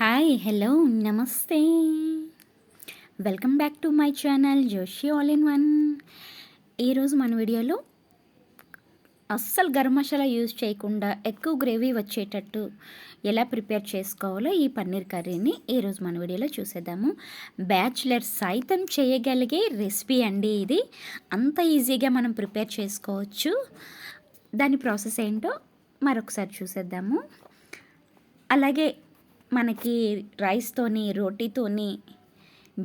Hi hello నమస్తే. Welcome back to my channel Joshi all in one ఈరోజు మన వీడియోలో అస్సలు గరం మసాలా యూజ్ చేయకుండా ఎక్కువ గ్రేవీ వచ్చేటట్టు ఎలా ప్రిపేర్ చేసుకోవాలో ఈ పన్నీర్ కర్రీని ఈరోజు మన వీడియోలో చూసేద్దాము. బ్యాచులర్ సైతం చేయగలిగే రెసిపీ అండి ఇది. అంత ఈజీగా మనం ప్రిపేర్ చేసుకోవచ్చు. దాని ప్రాసెస్ ఏంటో మరొకసారి చూసేద్దాము. అలాగే మనకి రైస్తోని రోటీతోని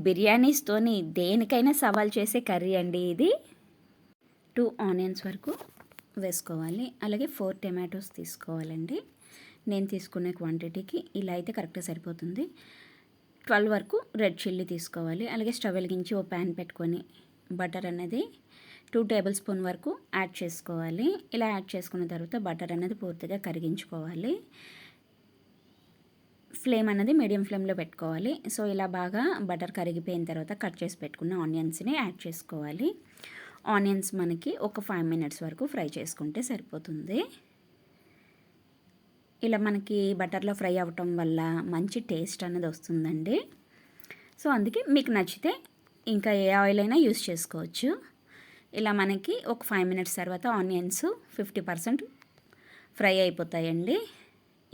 బిర్యానీస్తోని దేనికైనా సవాల్ చేసే కర్రీ అండి ఇది. టూ ఆనియన్స్ వరకు వేసుకోవాలి. అలాగే ఫోర్ టమాటోస్ తీసుకోవాలండి. నేను తీసుకునే క్వాంటిటీకి ఇలా అయితే కరెక్ట్గా సరిపోతుంది. ట్వెల్వ్ వరకు రెడ్ చిల్లీ తీసుకోవాలి. అలాగే స్టవ్ వెలిగించి ఓ ప్యాన్ పెట్టుకొని బటర్ అనేది టూ టేబుల్ స్పూన్ వరకు యాడ్ చేసుకోవాలి. ఇలా యాడ్ చేసుకున్న తర్వాత బటర్ అనేది పూర్తిగా కరిగించుకోవాలి. ఫ్లేమ్ అనేది మీడియం ఫ్లేమ్లో పెట్టుకోవాలి. సో ఇలా బాగా బటర్ కరిగిపోయిన తర్వాత కట్ చేసి పెట్టుకున్న ఆనియన్స్ని యాడ్ చేసుకోవాలి. ఆనియన్స్ మనకి ఒక ఫైవ్ మినిట్స్ వరకు ఫ్రై చేసుకుంటే సరిపోతుంది. ఇలా మనకి బటర్లో ఫ్రై అవ్వటం వల్ల మంచి టేస్ట్ అనేది వస్తుందండి. సో అందుకే మీకు నచ్చితే ఇంకా ఏ ఆయిల్ అయినా యూస్ చేసుకోవచ్చు. ఇలా మనకి ఒక ఫైవ్ మినిట్స్ తర్వాత ఆనియన్స్ ఫిఫ్టీ పర్సెంట్ ఫ్రై అయిపోతాయండి.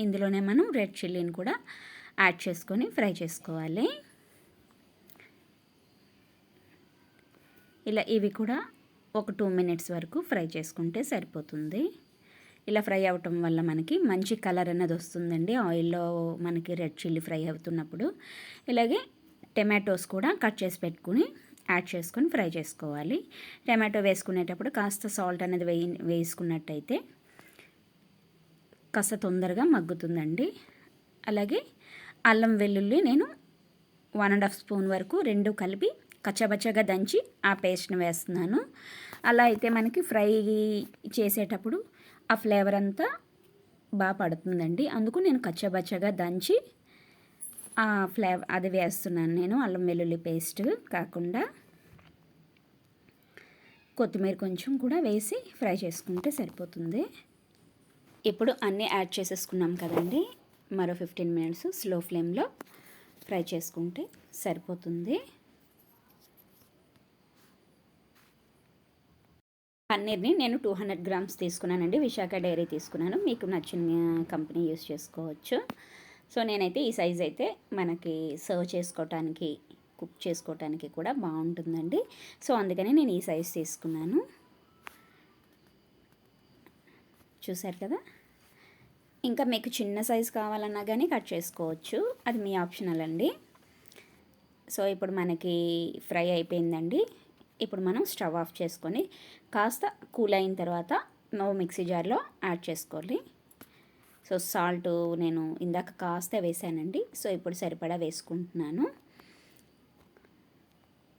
ఇందులోనే మనం రెడ్ చిల్లీని కూడా యాడ్ చేసుకొని ఫ్రై చేసుకోవాలి. ఇలా ఇవి కూడా ఒక టూ మినిట్స్ వరకు ఫ్రై చేసుకుంటే సరిపోతుంది. ఇలా ఫ్రై అవటం వల్ల మనకి మంచి కలర్ అనేది వస్తుందండి ఆయిల్లో మనకి రెడ్ చిల్లీ ఫ్రై అవుతున్నప్పుడు. ఇలాగే టమాటోస్ కూడా కట్ చేసి పెట్టుకుని యాడ్ చేసుకొని ఫ్రై చేసుకోవాలి. టమాటో వేసుకునేటప్పుడు కాస్త సాల్ట్ అనేది వేయి వేసుకున్నట్టయితే కాస్త తొందరగా మగ్గుతుందండి. అలాగే అల్లం వెల్లుల్లి నేను వన్ అండ్ హాఫ్ స్పూన్ వరకు రెండు కలిపి కచ్చబచ్చగా దంచి ఆ పేస్ట్ని వేస్తున్నాను. అలా అయితే మనకి ఫ్రై చేసేటప్పుడు ఆ ఫ్లేవర్ అంతా బాగా పడుతుందండి. అందుకు నేను కచ్చబచ్చగా దంచి ఆ ఫ్లేవర్ అది వేస్తున్నాను నేను అల్లం వెల్లుల్లి పేస్ట్ కాకుండా. కొత్తిమీర కొంచెం కూడా వేసి ఫ్రై చేసుకుంటే సరిపోతుంది. ఇప్పుడు అన్నీ యాడ్ చేసేసుకున్నాం కదండి. మరో ఫిఫ్టీన్ మినిట్స్ స్లో ఫ్లేమ్లో ఫ్రై చేసుకుంటే సరిపోతుంది. పన్నీర్ని నేను టూ హండ్రెడ్ గ్రామ్స్ తీసుకున్నానండి. విశాఖ డైరీ తీసుకున్నాను. మీకు నచ్చిన కంపెనీ యూస్ చేసుకోవచ్చు. సో నేనైతే ఈ సైజ్ అయితే మనకి సర్వ్ చేసుకోవటానికి కుక్ చేసుకోవటానికి కూడా బాగుంటుందండి. సో అందుకని నేను ఈ సైజ్ తీసుకున్నాను. చూసారు కదా? ఇంకా మీకు చిన్న సైజ్ కావాలన్నా కానీ కట్ చేసుకోవచ్చు. అది మీ ఆప్షనల్ అండి. సో ఇప్పుడు మనకి ఫ్రై అయిపోయిందండి. ఇప్పుడు మనం స్టవ్ ఆఫ్ చేసుకొని కాస్త కూల్ అయిన తర్వాత నో మిక్సీ జార్లో యాడ్ చేసుకోవాలి. సో సాల్ట్ నేను ఇందాక కాస్త వేసానండి. సో ఇప్పుడు సరిపడా వేసుకుంటున్నాను.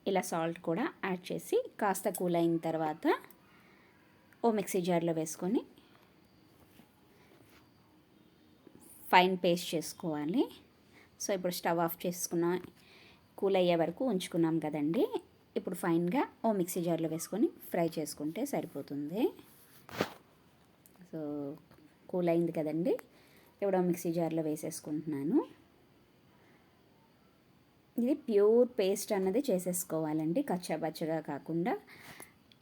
ఇలా సాల్ట్ కూడా యాడ్ చేసి కాస్త కూల్ అయిన తర్వాత ఓ మిక్సీ జార్లో వేసుకొని ఫైన్ పేస్ట్ చేసుకోవాలి. సో ఇప్పుడు స్టవ్ ఆఫ్ చేసుకున్న కూల్ అయ్యే వరకు ఉంచుకున్నాం కదండి. ఇప్పుడు ఫైన్గా ఓ మిక్సీ జార్లో వేసుకొని ఫ్రై చేసుకుంటే సరిపోతుంది. సో కూల్ అయింది కదండి. ఇప్పుడు మిక్సీ జార్లో వేసేసుకుంటున్నాను. ఇది ప్యూర్ పేస్ట్ అన్నది చేసేసుకోవాలండి. కచ్చాబచ్చగా కాకుండా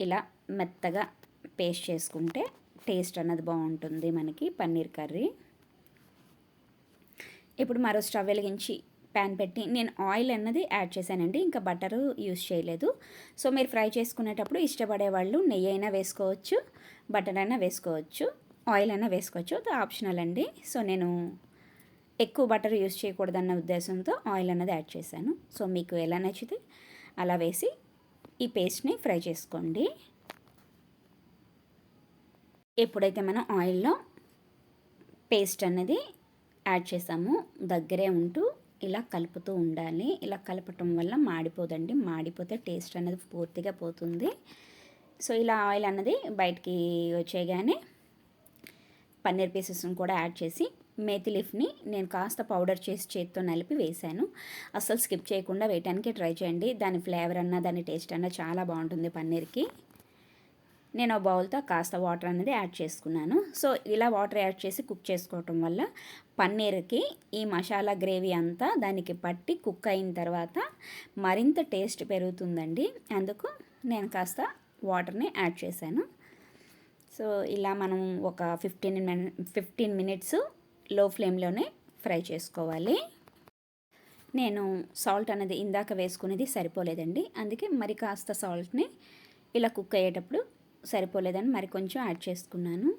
ఇలా మెత్తగా పేస్ట్ చేసుకుంటే టేస్ట్ అన్నది బాగుంటుంది మనకి పన్నీర్ కర్రీ. ఇప్పుడు మరో స్టవ్ వెలిగించి ప్యాన్ పెట్టి నేను ఆయిల్ అన్నది యాడ్ చేశానండి ఇంకా బటరు యూస్ చేయలేదు. సో మీరు ఫ్రై చేసుకునేటప్పుడు ఇష్టపడే వాళ్ళు నెయ్యి అయినా వేసుకోవచ్చు బటర్ అయినా వేసుకోవచ్చు ఆయిల్ అయినా వేసుకోవచ్చు అది ఆప్షనల్ అండి. సో నేను ఎక్కువ బటర్ యూస్ చేయకూడదన్న ఉద్దేశంతో ఆయిల్ అన్నది యాడ్ చేశాను. సో మీకు ఎలా నచ్చితే అలా వేసి ఈ పేస్ట్ని ఫ్రై చేసుకోండి. ఎప్పుడైతే మనం ఆయిల్లో పేస్ట్ అనేది యాడ్ చేసాము. దగ్గరే ఉంటూ ఇలా కలుపుతూ ఉండాలి. ఇలా కలపటం వల్ల మాడిపోదండి. మాడిపోతే టేస్ట్ అనేది పూర్తిగా పోతుంది. సో ఇలా ఆయిల్ అన్నది బయటికి వచ్చేగానే పన్నీర్ పీసెస్ని కూడా యాడ్ చేసి మేతి లీఫ్ని నేను కాస్త పౌడర్ చేసి చేతితో నలిపి వేశాను. అస్సలు స్కిప్ చేయకుండా వేయటానికి ట్రై చేయండి. దాని ఫ్లేవర్ అన్న దాని టేస్ట్ అన్న చాలా బాగుంటుంది పన్నీర్కి. నేను ఆ బౌల్తో కాస్త వాటర్ అనేది యాడ్ చేసుకున్నాను. సో ఇలా వాటర్ యాడ్ చేసి కుక్ చేసుకోవటం వల్ల పన్నీర్కి ఈ మసాలా గ్రేవీ అంతా దానికి పట్టి కుక్ అయిన తర్వాత మరింత టేస్ట్ పెరుగుతుందండి. అందుకు నేను కాస్త వాటర్ని యాడ్ చేశాను. సో ఇలా మనం ఒక ఫిఫ్టీన్ ఫిఫ్టీన్ మినిట్స్లో ఫ్లేమ్లోనే ఫ్రై చేసుకోవాలి. నేను సాల్ట్ అనేది ఇందాక వేసుకునేది సరిపోలేదండి. అందుకే మరి కాస్త సాల్ట్ని ఇలా కుక్ అయ్యేటప్పుడు సరిపోలేదని మరి కొంచెం యాడ్ చేసుకున్నాను.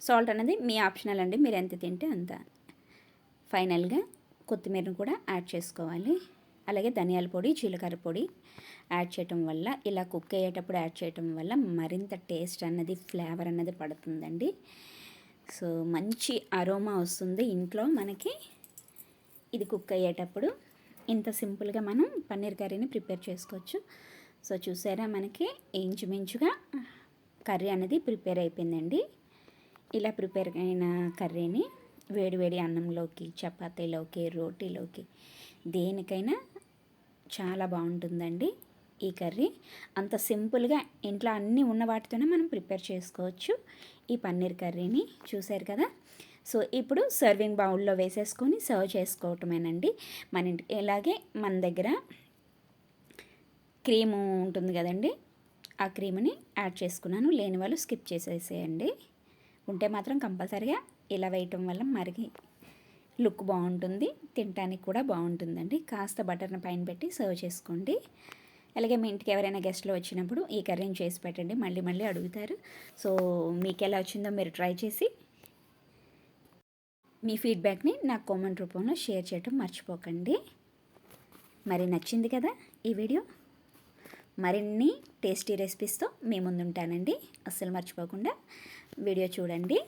సాల్ట్ అనేది మీ ఆప్షనల్ అండి మీరు ఎంత తింటే అంత. ఫైనల్గా కొత్తిమీరను కూడా యాడ్ చేసుకోవాలి. అలాగే ధనియాల పొడి జీలకర్ర పొడి యాడ్ చేయటం వల్ల ఇలా కుక్ అయ్యేటప్పుడు యాడ్ చేయటం వల్ల మరింత టేస్ట్ అన్నది ఫ్లేవర్ అన్నది పడుతుందండి. సో మంచి అరోమా వస్తుంది ఇంట్లో మనకి. ఇది కుక్ అయ్యేటప్పుడు ఇంత సింపుల్గా మనం పన్నీర్ కర్రీని ప్రిపేర్ చేసుకోవచ్చు. సో చూసారా మనకి ఇంచుమించుగా కర్రీ అనేది ప్రిపేర్ అయిపోయిందండి. ఇలా ప్రిపేర్ అయిన కర్రీని వేడివేడి అన్నంలోకి చపాతీలోకి రోటీలోకి దేనికైనా చాలా బాగుంటుందండి ఈ కర్రీ. అంత సింపుల్గా ఇంట్లో అన్నీ ఉన్న వాటితోనే మనం ప్రిపేర్ చేసుకోవచ్చు. ఈ పన్నీర్ కర్రీని చూసారు కదా? సో ఇప్పుడు సర్వింగ్ బౌల్లో వేసేసుకొని సర్వ్ చేసుకోవటమేనండి. మన ఇంటి ఇలాగే మన దగ్గర క్రీము ఉంటుంది కదండి ఆ క్రీమ్ని యాడ్ చేసుకున్నాను. లేని వాళ్ళు స్కిప్ చేసేసేయండి. ఉంటే మాత్రం కంపల్సరిగా ఇలా వేయటం వల్ల మరిగి లుక్ బాగుంటుంది. తినడానికి కూడా బాగుంటుందండి. కాస్త బటర్ని పైన పెట్టి సర్వ్ చేసుకోండి. అలాగే మీ ఇంటికి ఎవరైనా గెస్ట్లు వచ్చినప్పుడు ఈ కర్రీని చేసి పెట్టండి. మళ్ళీ మళ్ళీ అడుగుతారు. సో మీకు ఎలా వచ్చిందో మీరు ట్రై చేసి మీ ఫీడ్బ్యాక్ని నాకు కామెంట్ రూపంలో షేర్ చేయటం మర్చిపోకండి. మరి నచ్చింది కదా ఈ వీడియో? మరిన్ని టేస్టీ రెసిపీస్తో మీ ముందుంటానండి. అస్సలు మర్చిపోకుండా వీడియో చూడండి.